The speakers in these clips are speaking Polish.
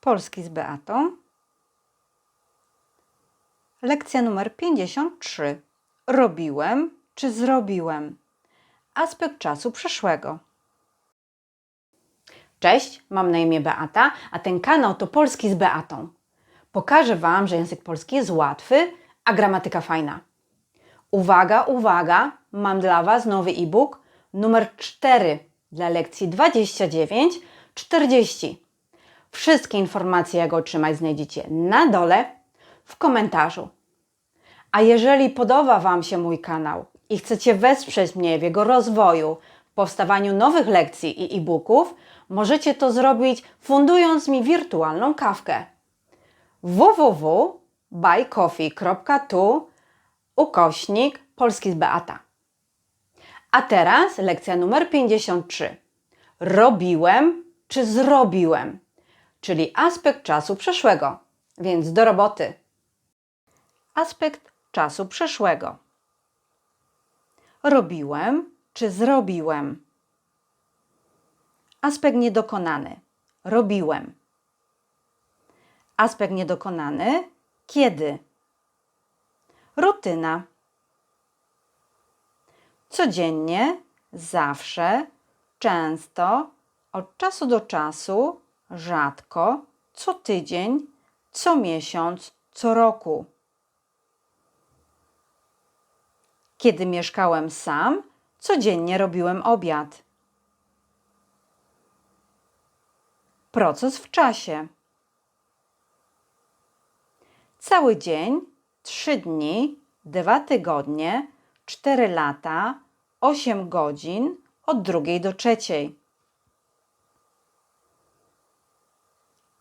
Polski z Beatą. Lekcja numer 53. Robiłem czy zrobiłem? Aspekt czasu przeszłego. Cześć, mam na imię Beata, a ten kanał to Polski z Beatą. Pokażę Wam, że język polski jest łatwy, a gramatyka fajna. Uwaga, uwaga, mam dla Was nowy e-book numer 4 dla lekcji 29-40. Wszystkie informacje, jak otrzymać, znajdziecie na dole w komentarzu. A jeżeli podoba Wam się mój kanał i chcecie wesprzeć mnie w jego rozwoju, powstawaniu nowych lekcji i e-booków, możecie to zrobić fundując mi wirtualną kawkę www.buycoffee.tu ukośnik Polski z Beata. A teraz lekcja numer 53. Robiłem czy zrobiłem? Czyli aspekt czasu przeszłego. Więc do roboty. Aspekt czasu przeszłego. Robiłem czy zrobiłem? Aspekt niedokonany. Robiłem. Aspekt niedokonany. Kiedy? Rutyna. Codziennie, zawsze, często, od czasu do czasu, rzadko, co tydzień, co miesiąc, co roku. Kiedy mieszkałem sam, codziennie robiłem obiad. Proces w czasie. Cały dzień, trzy dni, dwa tygodnie, cztery lata, osiem godzin od drugiej do trzeciej.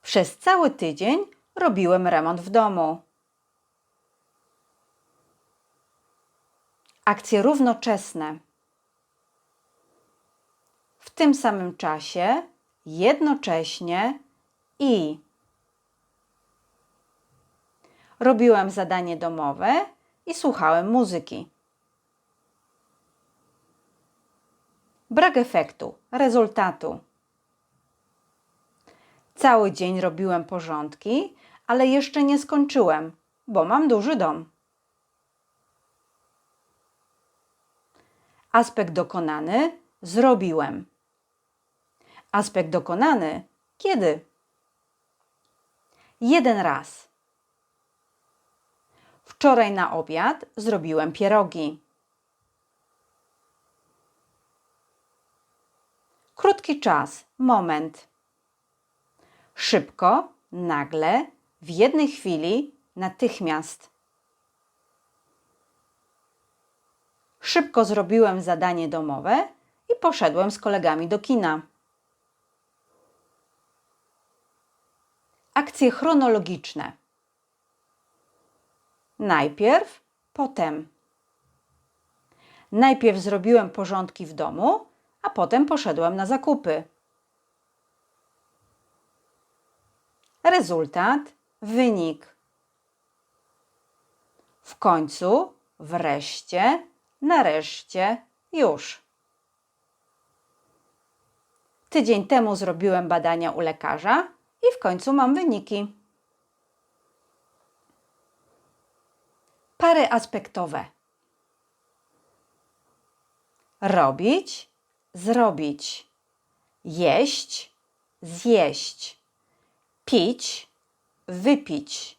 Przez cały tydzień robiłem remont w domu. Akcje równoczesne. W tym samym czasie, jednocześnie i robiłem zadanie domowe i słuchałem muzyki. Brak efektu, rezultatu. Cały dzień robiłem porządki, ale jeszcze nie skończyłem, bo mam duży dom. Aspekt dokonany zrobiłem. Aspekt dokonany kiedy? Jeden raz. Wczoraj na obiad zrobiłem pierogi. Krótki czas, moment. Szybko, nagle, w jednej chwili, natychmiast. Szybko zrobiłem zadanie domowe i poszedłem z kolegami do kina. Akcje chronologiczne. Najpierw, potem. Najpierw zrobiłem porządki w domu, a potem poszedłem na zakupy. Rezultat, wynik. W końcu, wreszcie, nareszcie, już. Tydzień temu zrobiłem badania u lekarza i w końcu mam wyniki. Pary aspektowe. Robić, zrobić. Jeść, zjeść. Pić, wypić.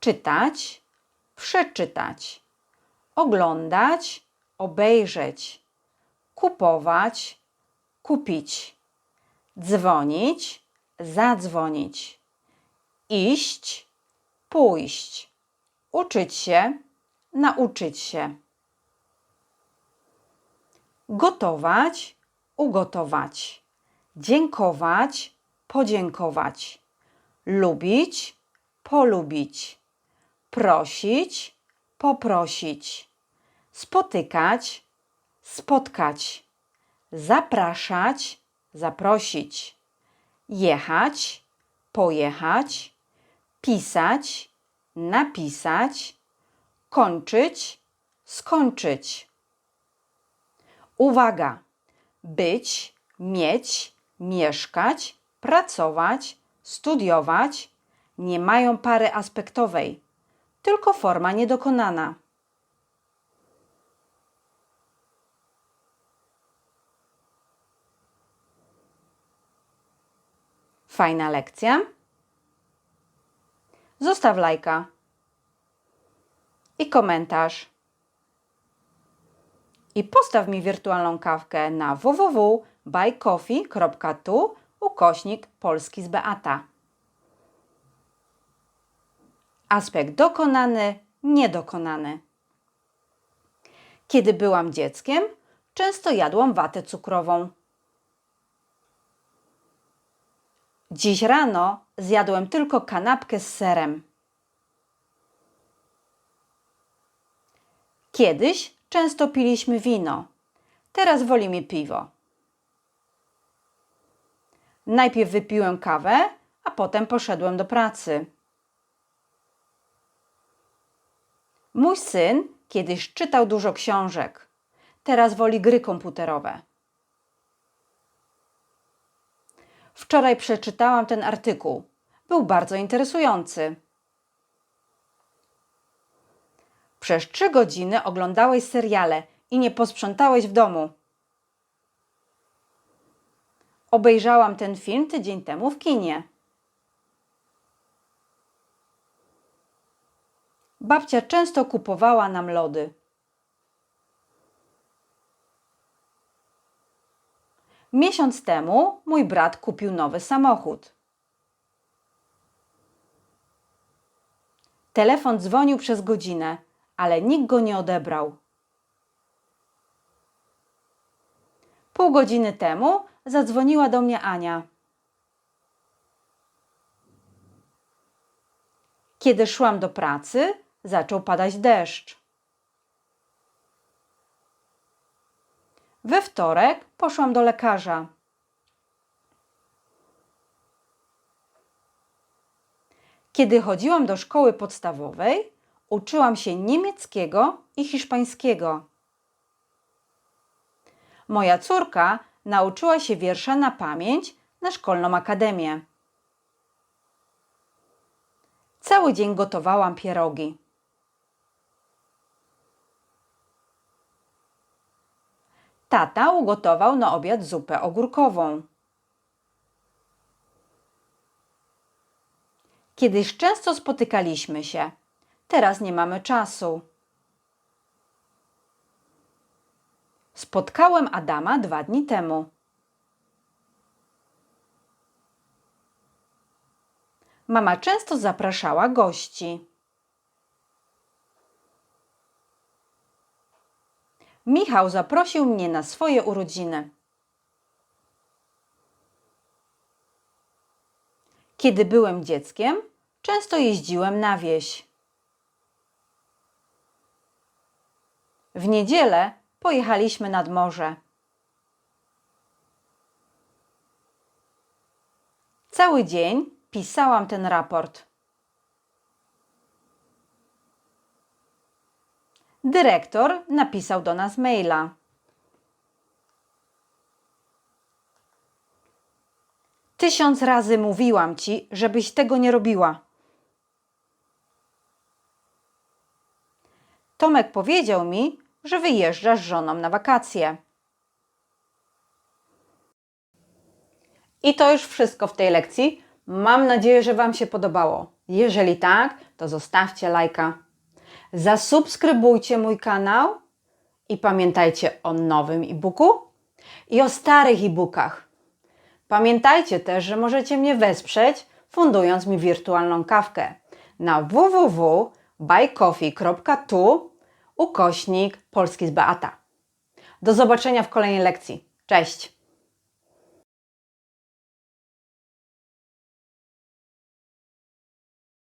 Czytać, przeczytać. Oglądać, obejrzeć. Kupować, kupić. Dzwonić, zadzwonić. Iść, pójść. Uczyć się, nauczyć się. Gotować, ugotować. Dziękować, podziękować. Lubić, polubić. Prosić, poprosić. Spotykać, spotkać. Zapraszać, zaprosić. Jechać, pojechać. Pisać, napisać, kończyć, skończyć. Uwaga! Być, mieć, mieszkać, pracować, studiować nie mają pary aspektowej, tylko forma niedokonana. Fajna lekcja. Zostaw lajka i komentarz. I postaw mi wirtualną kawkę na www.buycoffee.tu ukośnik polski z Beata. Aspekt dokonany, niedokonany. Kiedy byłam dzieckiem, często jadłam watę cukrową. Dziś rano zjadłem tylko kanapkę z serem. Kiedyś często piliśmy wino, teraz wolimy piwo. Najpierw wypiłem kawę, a potem poszedłem do pracy. Mój syn kiedyś czytał dużo książek, teraz woli gry komputerowe. Wczoraj przeczytałam ten artykuł. Był bardzo interesujący. Przez trzy godziny oglądałeś seriale i nie posprzątałeś w domu. Obejrzałam ten film tydzień temu w kinie. Babcia często kupowała nam lody. Miesiąc temu mój brat kupił nowy samochód. Telefon dzwonił przez godzinę, ale nikt go nie odebrał. Pół godziny temu zadzwoniła do mnie Ania. Kiedy szłam do pracy, zaczął padać deszcz. We wtorek poszłam do lekarza. Kiedy chodziłam do szkoły podstawowej, uczyłam się niemieckiego i hiszpańskiego. Moja córka nauczyła się wiersza na pamięć na szkolną akademię. Cały dzień gotowałam pierogi. Tata ugotował na obiad zupę ogórkową. Kiedyś często spotykaliśmy się, teraz nie mamy czasu. Spotkałem Adama dwa dni temu. Mama często zapraszała gości. Michał zaprosił mnie na swoje urodziny. Kiedy byłem dzieckiem, często jeździłem na wieś. W niedzielę pojechaliśmy nad morze. Cały dzień pisałam ten raport. Dyrektor napisał do nas maila. Tysiąc razy mówiłam ci, żebyś tego nie robiła. Tomek powiedział mi, że wyjeżdżasz z żoną na wakacje. I to już wszystko w tej lekcji. Mam nadzieję, że Wam się podobało. Jeżeli tak, to zostawcie lajka. Zasubskrybujcie mój kanał i pamiętajcie o nowym e-booku i o starych e-bookach. Pamiętajcie też, że możecie mnie wesprzeć, fundując mi wirtualną kawkę na www.buycoffee.tu ukośnik Polski z Beata. Do zobaczenia w kolejnej lekcji. Cześć!